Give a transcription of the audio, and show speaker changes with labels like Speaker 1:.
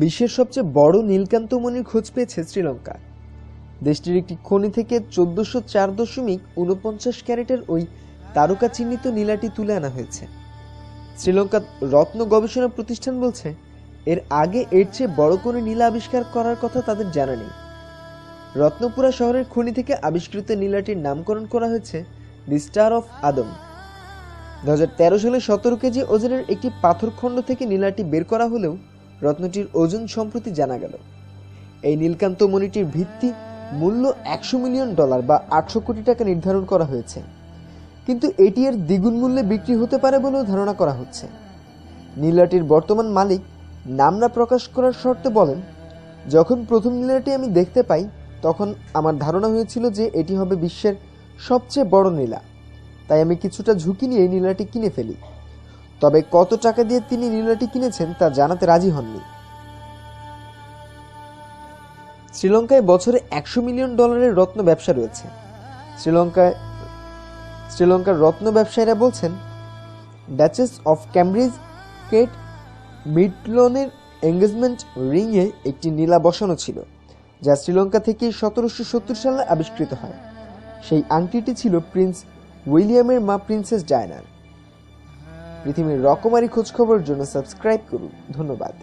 Speaker 1: বিশ্বের সবচেয়ে বড় নীলকান্তমণির খোঁজ পেয়েছে শ্রীলঙ্কা। দেশটির একটি খনি থেকে চোদ্দশো চার দশমিক উনপঞ্চাশ ক্যারেটের ওই তারকা চিহ্নিত নীলাটি তুলে আনা হয়েছে। শ্রীলঙ্কার রত্ন গবেষণা প্রতিষ্ঠান বলছে, এর আগে এর চেয়ে বড় কোনো নীলা আবিষ্কার করার কথা তাদের জানা নেই। রত্নপুরা শহরের খনি থেকে আবিষ্কৃত নীলাটির নামকরণ করা হয়েছে দি স্টার অফ আদম। দু সালে সতেরো কেজি ওজনের একটি পাথরখণ্ড থেকে নীলাটি বের করা হলেও রত্নটির ওজন সম্প্রতি জানা গেল। এই নীলকান্ত মণিটির ভিত্তি মূল্য একশো মিলিয়ন ডলার বা আটশো কোটি টাকা নির্ধারণ করা হয়েছে। কিন্তু এটি এর দ্বিগুণ মূল্যে বিক্রি হতে পারে বলেও ধারণা করা হচ্ছে। নীলাটির বর্তমান মালিক নাম না প্রকাশ করার শর্তে বলেন, যখন প্রথম নীলাটি আমি দেখতে পাই, তখন আমার ধারণা হয়েছিল যে এটি হবে বিশ্বের সবচেয়ে বড় নীলা। তাই আমি কিছুটা ঝুঁকি নিয়ে নীলাটি কিনে ফেলি। তবে কত টাকা দিয়ে তিনি নীলাটি কিনেছেন তা জানাতে রাজি হননি। শ্রীলঙ্কায় বছরে একশো মিলিয়ন ডলারের রত্ন ব্যবসা রয়েছে। শ্রীলঙ্কায়, শ্রীলঙ্কার রত্ন ব্যবসায়ীরা বলছেন ডাচেস অফ ক্যামব্রিজ কেট মিডলনের এঙ্গেজমেন্ট রিংয়ে একটি নীলা বসানো ছিল, যা শ্রীলঙ্কা থেকে সতেরোশো সত্তর সালে আবিষ্কৃত হয়। সেই আংটিটি ছিল প্রিন্স উইলিয়ামের মা প্রিন্সেস ডায়নার। পৃথিবীর রকমারি খোঁজখবর জন্য সাবস্ক্রাইব করুন। ধন্যবাদ।